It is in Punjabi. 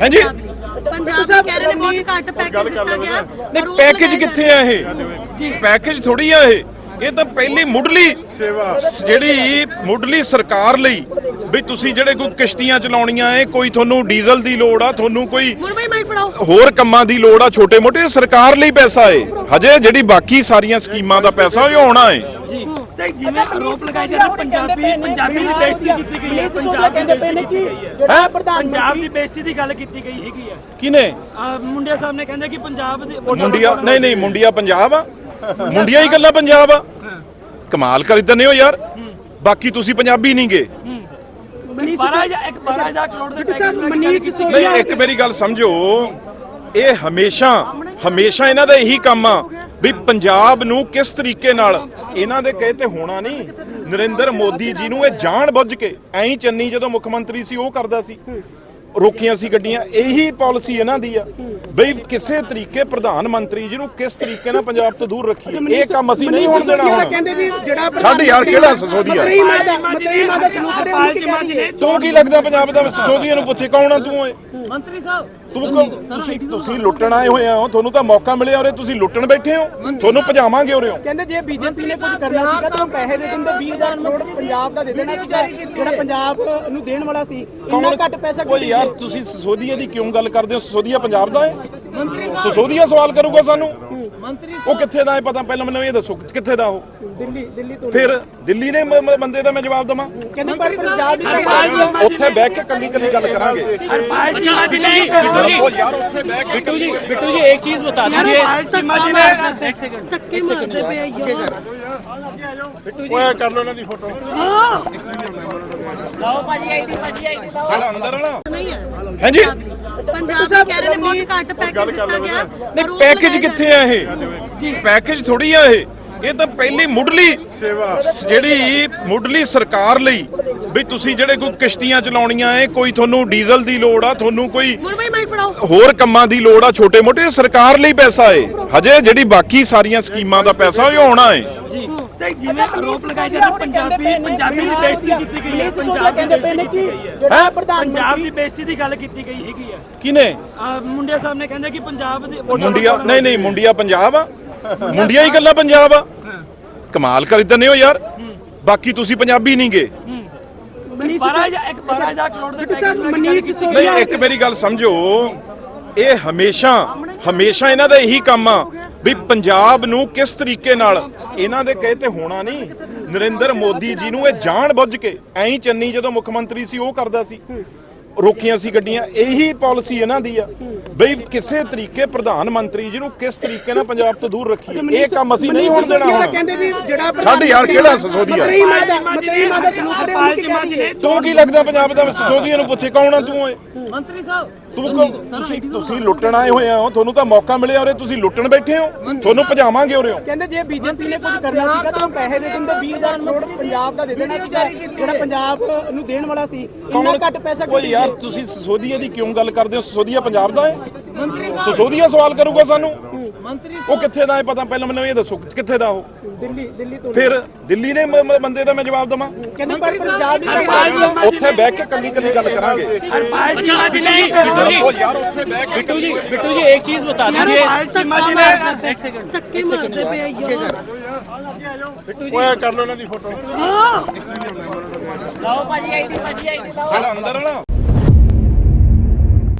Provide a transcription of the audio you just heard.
ਹਾਂਜੀ? ਪੰਜਾਬ ਦੇ ਕਹਿ ਰਹੇ ਨੇ ਬਹੁਤ ਘੱਟ ਪੈਕੇਜ ਦਿੱਤਾ ਗਿਆ। ਨਹੀਂ ਪੈਕੇਜ ਕਿੱਥੇ ਆ ਇਹ? ਪੈਕੇਜ ਥੋੜੀ ਆ ਇਹ। ਇਹ ਤਾਂ ਪਹਿਲੀ ਮੁੱਢਲੀ ਸੇਵਾ। ਜਿਹੜੀ ਮੁੱਢਲੀ ਸਰਕਾਰ ਲਈ ਵੀ ਤੁਸੀਂ ਜਿਹੜੇ ਕੋਈ ਕਿਸ਼ਤੀਆਂ ਚਲਾਉਣੀਆਂ ਏ ਕੋਈ ਤੁਹਾਨੂੰ ਡੀਜ਼ਲ ਦੀ ਲੋੜ ਆ ਤੁਹਾਨੂੰ ਕੋਈ ਹੋਰ ਕੰਮਾਂ ਦੀ ਲੋੜ ਆ ਛੋਟੇ ਮੋਟੇ ਸਰਕਾਰ ਲਈ ਪੈਸਾ ਏ। ਹਜੇ ਜਿਹੜੀ ਬਾਕੀ ਸਾਰੀਆਂ ਸਕੀਮਾਂ ਦਾ ਪੈਸਾ ਉਹ ਆਉਣਾ ਏ। ਜੀ। ਤੇ ਜਿਵੇਂ ਆਰੋਪ ਲਗਾਏ ਜਾਂਦੇ ਪੰਜਾਬੀ ਪੰਜਾਬੀ ਦੀ ਬੇਇੱਜ਼ਤੀ ਕੀਤੀ ਗਈ ਹੈ ਪੰਜਾਬ ਦੀ ਬੇਇੱਜ਼ਤੀ ਕੀਤੀ ਗਈ ਹੈ। ਹੈ? ਪੰਜਾਬ ਦੀ ਬੇਇੱਜ਼ਤੀ ਦੀ ਗੱਲ ਕੀਤੀ ਗਈ ਹੈਗੀ ਹੈ। ਕਿਨੇ ਆਹ ਮੁੰਡੇ ਸਾਹਿਬ ਨੇ ਕਹਿੰਦੇ ਕਿ ਪੰਜਾਬ ਦੇ ਮੁੰਡਿਆ ਨਹੀਂ ਨਹੀਂ ਮੁੰਡਿਆ ਪੰਜਾਬ ਆ। ਮੁੰਡਿਆ ਹੀ ਗੱਲਾਂ ਪੰਜਾਬ ਆ। ਕਮਾਲ ਕਰ ਦਿੰਦੇ ਹੋ ਯਾਰ। ਬਾਕੀ ਤੁਸੀਂ ਪੰਜਾਬੀ ਨਹੀਂਗੇ 12000 ਇੱਕ 12000 ਕਰੋੜ ਦੇ ਪੈਕੇਜ ਮਨੀਸ਼ ਨਹੀਂ ਇੱਕ ਮੇਰੀ ਗੱਲ ਸਮਝੋ। ਇਹ ਹਮੇਸ਼ਾ ਹਮੇਸ਼ਾ ਇਹਨਾਂ ਦਾ ਇਹੀ ਕੰਮ ਆ ਵੀ ਪੰਜਾਬ ਨੂੰ ਕਿਸ ਤਰੀਕੇ ਨਾਲ ਇਹਨਾਂ ਦੇ ਕਹੇ ਤੇ ਹੋਣਾ ਨਹੀਂ। ਨਰਿੰਦਰ ਮੋਦੀ ਜੀ ਨੂੰ ਇਹ ਜਾਣ ਬੁੱਝ ਕੇ ਐਂ ਚੰਨੀ ਜਦੋਂ ਮੁੱਖ ਮੰਤਰੀ ਸੀ ਉਹ ਕਰਦਾ ਸੀ। ਰੋਕੀਆਂ ਸੀ ਗੱਡੀਆਂ ਇਹੀ ਪਾਲਿਸੀ ਇਹਨਾਂ ਦੀ ਆ ਬਈ ਕਿਸੇ ਤਰੀਕੇ ਪ੍ਰਧਾਨ ਮੰਤਰੀ ਜੀ ਨੂੰ ਕਿਸ ਤਰੀਕੇ ਨਾਲ ਪੰਜਾਬ ਤੋਂ ਦੂਰ ਰੱਖੀਏ। ਇਹ ਕੰਮ ਅਸੀਂ ਨਹੀਂ ਹੋਣ ਦੇਣਾ ਹੁਣ। ਕਹਿੰਦੇ ਵੀ ਜਿਹੜਾ ਛੱਡ ਯਾਰ ਕਿਹੜਾ ਸਸੋਦੀਆ ਮਤਰੀ ਮਾਦਾ ਮਤਰੀ ਮਾਦਾ ਸਲੂਕ ਕਰੇ ਉਹਨੂੰ ਕੀ ਕਰੀਏ ਤੂੰ ਕੀ ਲੱਗਦਾ ਪੰਜਾਬ ਦਾ ਸਸੋਦੀਆ ਨੂੰ ਪੁੱਛੇ ਕੌਣ ਆ ਤੂੰ ਓਏ? ਮੰਤਰੀ ਸਾਹਿਬ ਤੂੰ ਕੌਣ ਤੁਸੀਂ ਤੁਸੀਂ ਲੁੱਟਣ ਆਏ ਹੋਏ ਹੋ ਤੁਹਾਨੂੰ ਤਾਂ ਮੌਕਾ ਮਿਲਿਆ ਉਰੇ ਤੁਸੀਂ ਲੁੱਟਣ ਬੈਠੇ ਹੋ। ਤੁਹਾਨੂੰ ਭਜਾਵਾਂਗੇ ਉਰੇ। ਕਹਿੰਦੇ ਜੇ ਬੀਜੇਪੀ ਨੇ ਕੁਝ ਕਰਨਾ ਸੀਗਾ ਤਾਂ ਪੈਸੇ ਦੇ ਦਿੰਦੇ 20000 ਕਰੋੜ ਪੰਜਾਬ ਦਾ ਦੇ ਦੇਣਾ ਸੀਗਾ ਜਿਹੜਾ ਪੰਜਾਬ ਨੂੰ ਦੇਣ ਵਾਲਾ ਸੀ। ਇੰਨਾ ਘੱਟ ਪੈਸਾ ਕਿਉਂ ਯਾਰ ਤੁਸੀਂ ਸਸੋਦੀਆ ਦੀ ਕਿਉਂ ਗੱਲ ਕਰਦੇ ਹੋ? ਸਸੋਦੀਆ ਪੰਜਾਬ ਦਾ ਹੈ? ਸਸੋਦੀਆ ਸਵਾਲ ਕਰੂਗਾ ਸਾਨੂੰ। ਮੰਤਰੀ ਉਹ ਕਿੱਥੇ ਦਾ ਇਹ ਪਤਾ? ਪਹਿਲਾਂ ਮੈਨੂੰ ਇਹ ਦੱਸੋ ਕਿੱਥੇ ਦਾ ਉਹ? ਦਿੱਲੀ ਦਿੱਲੀ ਤੋਂ ਫਿਰ ਦਿੱਲੀ ਦੇ ਬੰਦੇ ਦਾ ਮੈਂ ਜਵਾਬ ਦਵਾਂ? ਕਹਿੰਦੇ ਪਰ ਪੰਜਾਬ ਦੀ ਉੱਥੇ ਬੈਠ ਕੇ ਕੱਲੀ ਕੱਲੀ ਗੱਲ ਕਰਾਂਗੇ। ਅੱਛਾ ਦਿੱਲੀ ਬਿੱਟੂ ਜੀ ਯਾਰ ਉੱਥੇ ਬੈਠ ਕੇ ਬਿੱਟੂ ਜੀ ਬਿੱਟੂ ਜੀ ਇੱਕ ਚੀਜ਼ ਬਤਾ ਦਈਏ ਮਾਜੀ ਨੇ ਇੱਕ ਸੈਕਿੰਡ ਧੱਕੇ ਮਾਰਦੇ ਪਏ ਯਾਰ। ਬਿੱਟੂ ਜੀ ਓਏ ਕਰ ਲਓ ਇਹਨਾਂ ਦੀ ਫੋਟੋ। ਲਾਓ ਭਾਜੀ ਆਈਡੀ ਭਾਜੀ ਆਈਡੀ ਲਾਓ। ਅੰਦਰ ਵਾਲਾ ਨਹੀਂ ਹੈ। ਹਾਂਜੀ? ਪੰਜਾਬ ਦੇ ਕਹਿ ਰਹੇ ਨੇ ਬਹੁਤ ਘੱਟ ਪੈਕੇਜ ਦਿੱਤਾ ਗਿਆ। ਨਹੀਂ ਪੈਕੇਜ ਕਿੱਥੇ ਆ ਇਹ? ਪੈਕੇਜ ਥੋੜੀ ਆ ਇਹ। ਇਹ ਤਾਂ ਪਹਿਲੀ ਮੁੱਢਲੀ ਸੇਵਾ। ਜਿਹੜੀ ਮੁੱਢਲੀ ਸਰਕਾਰ ਲਈ ਵੀ ਤੁਸੀਂ ਜਿਹੜੇ ਕੋਈ ਕਿਸ਼ਤੀਆਂ ਚਲਾਉਣੀਆਂ ਏ ਕੋਈ ਤੁਹਾਨੂੰ ਡੀਜ਼ਲ ਦੀ ਲੋੜ ਆ ਤੁਹਾਨੂੰ ਕੋਈ ਹੋਰ ਕੰਮਾਂ ਦੀ ਲੋੜ ਆ ਛੋਟੇ ਮੋਟੇ ਸਰਕਾਰ ਲਈ ਪੈਸਾ ਏ ਹਜੇ ਜਿਹੜੀ ਬਾਕੀ ਸਾਰੀਆਂ ਸਕੀਮਾਂ ਦਾ ਪੈਸਾ ਉਹ ਆਉਣਾ ਏ ਜੀ। ਤੇ ਜਿਵੇਂ ਆਰੋਪ ਲਗਾਏ ਜਾਂਦੇ ਪੰਜਾਬੀ ਪੰਜਾਬੀ ਦੀ ਬੇਇੱਜ਼ਤੀ ਕੀਤੀ ਗਈ ਹੈ ਪੰਜਾਬ ਦੀ ਕਹਿੰਦੇ ਪਏ ਨੇ ਬੇਇੱਜ਼ਤੀ ਕਿ ਕੀਤੀ ਗਈ ਹੈ। ਜਿਹੜਾ ਪ੍ਰਧਾਨ ਪੰਜਾਬ ਦੀ ਬੇਇੱਜ਼ਤੀ ਦੀ ਗੱਲ ਕੀਤੀ ਗਈ ਹੈਗੀ ਹੈ। ਕਿਨੇ ਆਹ ਮੁੰਡੇ ਸਾਹਿਬ ਨੇ ਕਹਿੰਦੇ ਕਿ ਪੰਜਾਬ ਦੇ ਮੁੰਡਿਆ ਨਹੀਂ ਨਹੀਂ ਮੁੰਡਿਆ ਪੰਜਾਬ ਆ। ਮੁੰਡਿਆ ਹੀ ਗੱਲਾਂ ਪੰਜਾਬ ਆ। ਕਮਾਲ ਕਰ ਦਿੰਦੇ ਹੋ ਯਾਰ। ਬਾਕੀ ਤੁਸੀਂ ਪੰਜਾਬੀ ਨਹੀਂਗੇ 12000 ਇੱਕ 12000 ਕਰੋੜ ਦੇ ਪੈਕੇਜ ਮਨੀਸ਼ ਨਹੀਂ ਇੱਕ ਮੇਰੀ ਗੱਲ ਸਮਝੋ। ਇਹ ਹਮੇਸ਼ਾ ਹਮੇਸ਼ਾ ਇਹਨਾਂ ਦਾ ਇਹੀ ਕੰਮ ਆ। ਵੀ ਪੰਜਾਬ ਨੂੰ ਕਿਸ ਤਰੀਕੇ ਨਾਲ ਇਹਨਾਂ ਦੇ ਕਹੇ ਤੇ ਹੋਣਾ ਨਹੀਂ। ਨਰਿੰਦਰ ਮੋਦੀ ਜੀ ਨੂੰ ਇਹ ਜਾਣ ਬੁੱਝ ਕੇ ਐਂ ਚੰਨੀ ਜਦੋਂ ਮੁੱਖ ਮੰਤਰੀ ਸੀ, ਉਹ ਕਰਦਾ ਸੀ। ਰੋਕੀਆਂ ਸੀ ਗੱਡੀਆਂ ਇਹੀ ਪਾਲਿਸੀ ਇਹਨਾਂ ਦੀ ਆ ਬਈ ਕਿਸੇ ਤਰੀਕੇ ਪ੍ਰਧਾਨ ਮੰਤਰੀ ਜੀ ਨੂੰ ਕਿਸ ਤਰੀਕੇ ਨਾਲ ਪੰਜਾਬ ਤੋਂ ਦੂਰ ਰੱਖੀਏ ਇਹ ਕੰਮ ਅਸੀਂ ਨਹੀਂ ਹੋਣ ਦੇਣਾ ਹੁਣ। ਕਹਿੰਦੇ ਵੀ ਜਿਹੜਾ ਛੱਡ ਯਾਰ ਕਿਹੜਾ ਸਸੋਦੀਆ ਤੂੰ ਕੀ ਲੱਗਦਾ ਪੰਜਾਬ ਦਾ ਸਸੋਦੀਆ ਨੂੰ ਪੁੱਛੇ ਕੌਣ ਆ ਤੂੰ ਓਏ? ਮੰਤਰੀ ਸਾਹਿਬ ਤੂੰ ਤੁਸੀਂ ਤੁਸੀਂ ਲੁੱਟਣ ਆਏ ਹੋਏ ਹੋ ਤੁਹਾਨੂੰ ਤਾਂ ਮੌਕਾ ਮਿਲਿਆ ਉਰੇ ਤੁਸੀਂ ਲੁੱਟਣ ਬੈਠੇ ਹੋ ਤੁਹਾਨੂੰ ਭਜਾਵਾਂਗੇ ਉਰੇ। ਕਹਿੰਦੇ ਜੇ ਬੀਜੇਪੀ ਨੇ ਕੁਝ ਕਰਨਾ ਸੀਗਾ ਤਾਂ ਪੈਸੇ ਦੇ ਦਿੰਦੇ 20000 ਕਰੋੜ ਪੰਜਾਬ ਦਾ ਦੇ ਦੇਣਾ ਸੀਗਾ ਜਿਹੜਾ ਪੰਜਾਬ ਨੂੰ ਦੇਣ ਵਾਲਾ ਸੀ ਇੰਨਾ ਘੱਟ ਪੈਸਾ ਕਿਉਂ ਓਏ ਯਾਰ ਤੁਸੀਂ ਸਸੋਦੀਆ ਦੀ ਕਿਉਂ ਗੱਲ ਕਰਦੇ ਹੋ? ਸਸੋਦੀਆ ਪੰਜਾਬ ਦਾ ਹੈ? ਸਸੋਦੀਆ ਸਵਾਲ ਕਰੂਗਾ ਸਾਨੂੰ? ਉਹ ਕਿੱਥੇ ਦਾ ਹੈ ਪਤਾ? ਪਹਿਲਾਂ ਮੈਨੂੰ ਇਹ ਦੱਸੋ ਕਿੱਥੇ ਦਾ ਉਹ? ਦਿੱਲੀ ਦਿੱਲੀ ਤੋਂ ਫਿਰ ਦਿੱਲੀ ਦੇ ਬੰਦੇ ਦਾ ਮੈਂ ਜਵਾਬ ਦਵਾਂ? ਕਹਿੰਦੇ ਪਰ ਪੰਜਾਬ ਦੀ ਉੱਥੇ ਬਹਿ ਕੇ ਕੱਲੀ ਕੱਲੀ ਗੱਲ ਕਰਾਂਗੇ। ਅੱਛਾ ਜੀ ਨਹੀਂ ਬਿੱਟੂ ਜੀ ਯਾਰ ਉੱਥੇ ਬਹਿ ਕੇ ਬਿੱਟੂ ਜੀ ਬਿੱਟੂ ਜੀ ਇੱਕ ਚੀਜ਼ ਬਤਾ ਦਈਏ ਇੱਕ ਸੈਕਿੰਡ ਧੱਕੇ ਮਾਰਦੇ ਪਏ ਯਾਰ। ਓਏ ਕਰ ਲਓ ਇਹਨਾਂ ਦੀ ਫੋਟੋ। ਲਾਓ ਭਾਜੀ ਆਈਡੀ ਭਾਜੀ ਆਈਡੀ ਲਾਓ। ਅੰਦਰ ਲਾਓ